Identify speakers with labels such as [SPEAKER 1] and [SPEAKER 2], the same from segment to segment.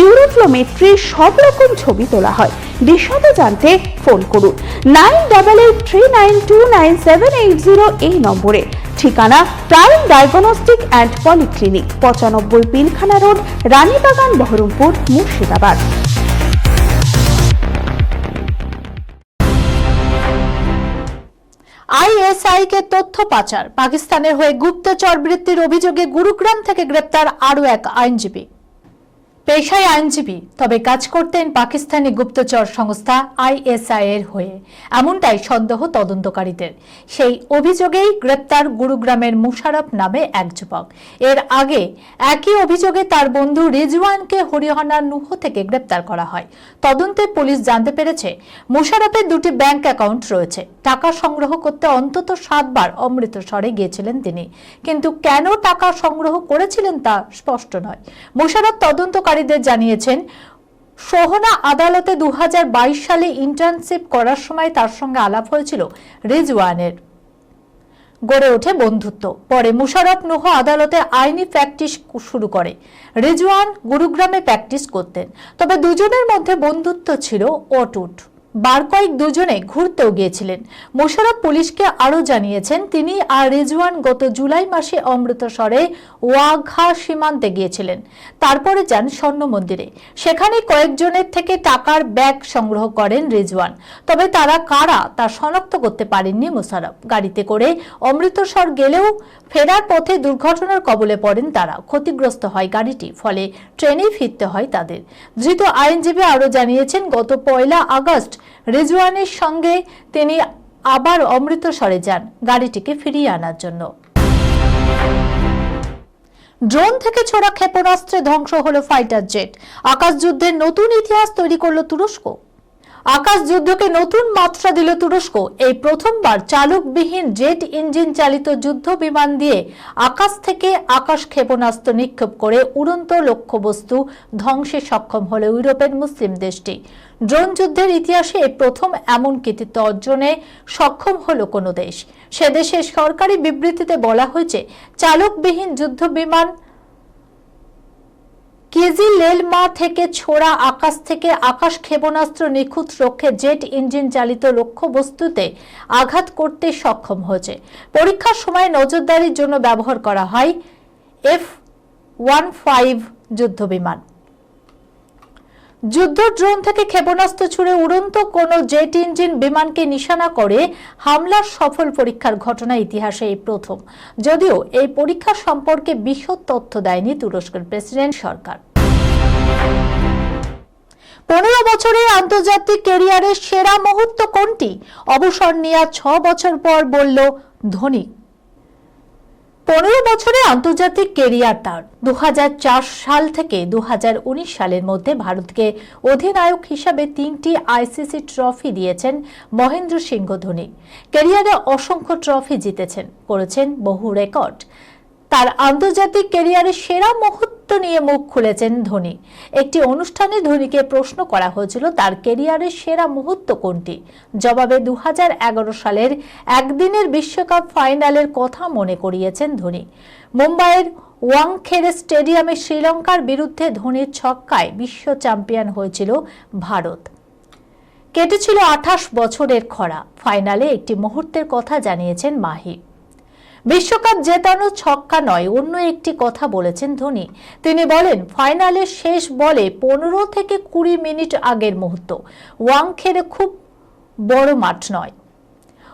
[SPEAKER 1] uroflowmetry সব রকম ছবি তোলা হয়। বিশদে জানতে ফোন করুন। Nine double eight three nine two nine seven eight zero এই নম্বরে। ঠিকানা প্রাইম ডায়াগনস্টিক অ্যান্ড পলিক্লিনিক, পঁচানব্বই পিলখানা রোড, রানীবাগান, বহরমপুর, মুর্শিদাবাদ।
[SPEAKER 2] আইএসআই কে তথ্য পাচার, পাকিস্তানের হয়ে গুপ্তচর বৃত্তির অভিযোগে গুরুগ্রাম থেকে গ্রেপ্তার আরও এক আইনজীবী। পেশায় আইনজীবী, তবে কাজ করতেন পাকিস্তানি গুপ্তচর সংস্থা আইএসআই এর হয়ে। এমনটাই সন্দেহ তদন্তকারীদের। সেই অভিযোগেই গ্রেপ্তার গুরুগ্রামের মুশারফ নামে এক যুবক। এর আগে একই অভিযোগে তার বন্ধু রিজওয়ানকে হরিয়ানার নুহ থেকে গ্রেপ্তার করা হয়। তদন্তে পুলিশ জানতে পেরেছে, মুশারফের দুটি ব্যাংক অ্যাকাউন্ট রয়েছে। টাকা সংগ্রহ করতে অন্তত সাতবার অমৃতসরে গিয়েছিলেন তিনি। কিন্তু কেন টাকা সংগ্রহ করেছিলেন তা স্পষ্ট নয়। মুশারফ তদন্তকারীদের জানিয়েছেন, সোহনা আদালতে দুহাজার বাইশ সালে ইন্টার্নশিপ করার সময় তার সঙ্গে আলাপ হয়েছিল রিজওয়ানের। গড়ে ওঠে বন্ধুত্ব। পরে মুশারফ নুহ আদালতে আইনি প্র্যাকটিস শুরু করে। রিজওয়ান গুরুগ্রামে প্র্যাকটিস করতেন। তবে দুজনের মধ্যে বন্ধুত্ব ছিল অটুট। বার কয়েক দুজনে ঘুরতেও গিয়েছিলেন। মোশারফ পুলিশকে আরও জানিয়েছেন, তিনি আর রিজওয়ান গত জুলাই মাসে অমৃতসরে ওয়াঘা সীমান্তে গিয়েছিলেন। তারপরে যান স্বর্ণ মন্দিরে। সেখানে কয়েকজনের থেকে টাকার ব্যাগ সংগ্রহ করেন রিজওয়ান। তবে তারা কারা তা শনাক্ত করতে পারেননি মোশারফ গাড়িতে করে অমৃতসর গেলেও ফেরার পথে দুর্ঘটনার কবলে পড়েন তারা। ক্ষতিগ্রস্ত হয় গাড়িটি, ফলে ট্রেনেই ফিরতে হয় তাদের। ধৃত আইনজীবী আরও জানিয়েছেন, গত পয়লা আগস্ট রিজওয়ানের সঙ্গে তিনি আবার অমৃতসরে যান গাড়িটিকে ফিরিয়ে আনার জন্য। ড্রোন থেকে ছোড়া ক্ষেপণাস্ত্রে ধ্বংস হলো ফাইটার জেট। আকাশ যুদ্ধের নতুন ইতিহাস তৈরি করল তুরস্ক। আকাশ যুদ্ধকে নতুন মাত্রা দিল তুরস্ক। এই প্রথমবার চালকবিহীন জেট ইঞ্জিন চালিত যুদ্ধ বিমান দিয়ে আকাশ থেকে আকাশ ক্ষেপণাস্ত্র নিক্ষেপ করে উড়ন্ত লক্ষ্যবস্তু ধ্বংসে সক্ষম হল ইউরোপের মুসলিম দেশটি। ড্রোন যুদ্ধের ইতিহাসে প্রথম এমন কৃতিত্ব অর্জনে সক্ষম হল কোনো দেশ। সে দেশের সরকারি বিবৃতিতে বলা হয়েছে, চালকবিহীন যুদ্ধ বিমান কেজি লেলমা থেকে ছোড়া আকাশ থেকে আকাশ ক্ষেপণাস্ত্র নিখুঁত রক্ষে জেট ইঞ্জিন চালিত লক্ষ্যবস্তুতে আঘাত করতে সক্ষম হয়েছে। পরীক্ষার সময় নজরদারির জন্য ব্যবহার করা হয় এফ ওয়ান ফাইভ যুদ্ধ বিমান যুদ্ধ ড্রোন থেকে ক্ষেপণাস্ত্র ছুড়ে উড়ন্ত কোন জেট ইঞ্জিন বিমানকে নিশানা করে হামলার সফল পরীক্ষার ঘটনা ইতিহাসে এই প্রথম। যদিও এই পরীক্ষা সম্পর্কে বিশদ তথ্য দেয়নি তুরস্কের প্রেসিডেন্ট সরকার। পনেরো বছরের আন্তর্জাতিক ক্যারিয়ারের সেরা মুহূর্ত কোনটি? অবসর নেওয়ার ছ বছর পর বলল ধোনি। পনেরো বছরে আন্তর্জাতিক কেরিয়ার তার। দু হাজার চার সাল থেকে দু হাজার উনিশ সালের মধ্যে ভারতকে অধিনায়ক হিসাবে তিনটি আইসিসি ট্রফি দিয়েছেন মহেন্দ্র সিংহ ধোনি। কেরিয়ারে অসংখ্য ট্রফি জিতেছেন, করেছেন বহু রেকর্ড। তার আন্তর্জাতিক ক্যারিয়ারের সেরা মুহূর্ত নিয়ে মুখ খুলেছেন ধোনি। একটি অনুষ্ঠানে ধোনিকে প্রশ্ন করা হয়েছিল, তার ক্যারিয়ারের সেরা মুহূর্ত কোনটি? জবাবে দুহাজার এগারো সালের একদিনের বিশ্বকাপ ফাইনালের কথা মনে করিয়েছেন ধোনি। মুম্বাইয়ের ওয়াংখেড়ে স্টেডিয়ামে শ্রীলঙ্কার বিরুদ্ধে ধোনির ছক্কায় বিশ্ব চ্যাম্পিয়ন হয়েছিল ভারত। কেটেছিল আঠাশ বছরের খরা। ফাইনালে একটি মুহূর্তের কথা জানিয়েছেন মাহি। বিশ্বকাপ জেতানো ছক্কা নয়, অন্য একটি কথা বলেছেন ধোনি। তিনি বলেন ফাইনালের শেষ বলে পনেরো থেকে কুড়ি মিনিট আগের মুহূর্ত। ওয়াংখেড়ে খুব বড় মাঠ নয়।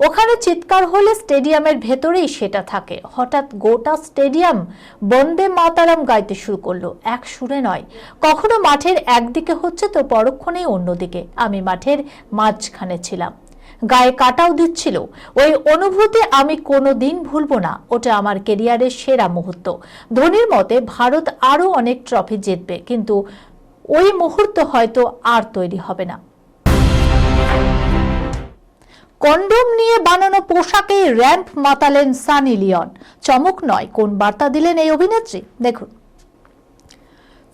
[SPEAKER 2] ওখানে চিৎকার হলে স্টেডিয়ামের ভেতরেই সেটা থাকে। হঠাৎ গোটা স্টেডিয়াম বন্দে মাতারাম গাইতে শুরু করল। এক সুরে নয়, কখনো মাঠের একদিকে হচ্ছে তো পরক্ষণেই অন্যদিকে। আমি মাঠের মাঝখানে ছিলাম। গায়ে কাটাও দিচ্ছিল। ওই অনুভূতি আমি কোনো দিন ভুলবো না। ওটা আমার কেরিয়ারের সেরা মুহূর্ত। ধোনির মতে, ভারত আরও অনেক ট্রফি জিতবে, কিন্তু ওই মুহূর্ত হয়তো আর তৈরি হবে না। কন্ডোম নিয়ে বানানো পোশাকে র্যাম্প মাতালেন সানি লিওন। চমক নয়, কোন বার্তা দিলেন এই অভিনেত্রী? দেখুন।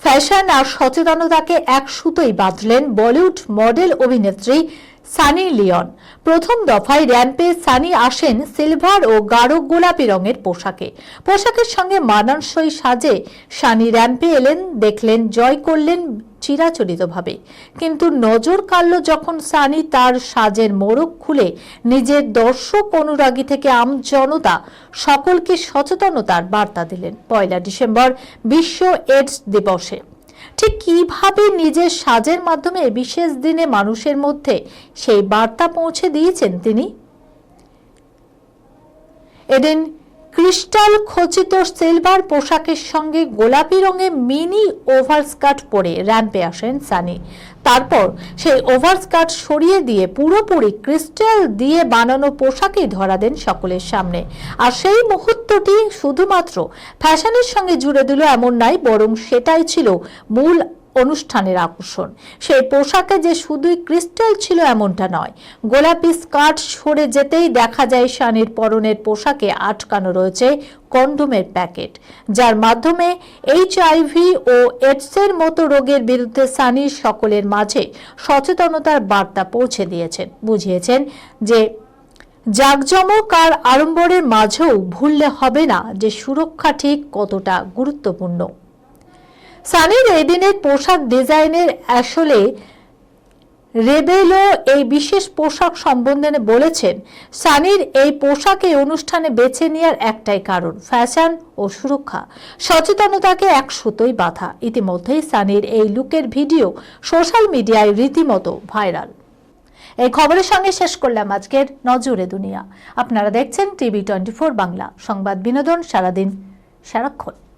[SPEAKER 2] ফ্যাশন আর সচেতনতাকে এক সুতোই বাঁধলেন বলিউড মডেল অভিনেত্রী সানি লিওন। প্রথম দফায় র্যাম্পে সানি আসেন সিলভার ও গাঢ় গোলাপি রঙের পোশাকে। পোশাকের সঙ্গে মানানসই সাজে সানি র্যাম্পে এলেন, দেখলেন, জয় করলেন চিরাচরিতভাবে। কিন্তু নজর কাড়ল যখন সানি তার সাজের মোড়ক খুলে নিজের দর্শক অনুরাগী থেকে আম জনতা সকলকে সচেতনতার বার্তা দিলেন। পয়লা ডিসেম্বর বিশ্ব এডস দিবসে। ঠিক কীভাবে নিজের সাজের মাধ্যমে বিশেষ দিনে মানুষের মধ্যে সেই বার্তা পৌঁছে দিয়েছেন তিনি? এদিন ক্রিস্টাল খচিত সিলভার পোশাকের সঙ্গে গোলাপি রঙের মিনি ওভারস্কার্ট পরে র্যাম্পে আসেন সানি। তারপর সেই ওভারস্কার্ট সরিয়ে দিয়ে পুরোপুরি ক্রিস্টাল দিয়ে বানানো পোশাকেই ধরা দেন সকলের সামনে। আর সেই মুহূর্তটি শুধুমাত্র ফ্যাশনের সঙ্গে জুড়ে দিল এমন নাই বরং সেটাই ছিল মূল অনুষ্ঠানের আকর্ষণ। সেই পোশাকে যে শুধুই ক্রিস্টাল ছিল এমনটা নয়, গোলাপি স্কার্ট সরে যেতেই দেখা যায় শানির পরনের পোশাকে আটকানো রয়েছে কন্ডোমের প্যাকেট, যার মাধ্যমে এইচআইভি ও এডসের মতো রোগের বিরুদ্ধে সানি সকলের মাঝে সচেতনতার বার্তা পৌঁছে দিয়েছেন। বুঝিয়েছেন যে জাকজমক আর আড়ম্বরের মাঝেও ভুললে হবে না যে সুরক্ষা ঠিক কতটা গুরুত্বপূর্ণ। সানির এই দিনের পোশাক ডিজাইনের আসলে রেবেলো এই বিশেষ পোশাক সম্বন্ধে বলেছেন। সানির এই পোশাক এই অনুষ্ঠানে বেছে নেওয়ার একটাই কারণ, ফ্যাশন ও সুরক্ষা। সচেতনতাকে এক সুতোই বাঁধা। ইতিমধ্যেই সানির এই লুকের ভিডিও সোশ্যাল মিডিয়ায় রীতিমতো ভাইরাল। এই খবরের সঙ্গে শেষ করলাম আজকের নজরে দুনিয়া। আপনারা দেখছেন টিভি টোয়েন্টি বাংলা। সংবাদ বিনোদন সারাদিন সারাক্ষণ।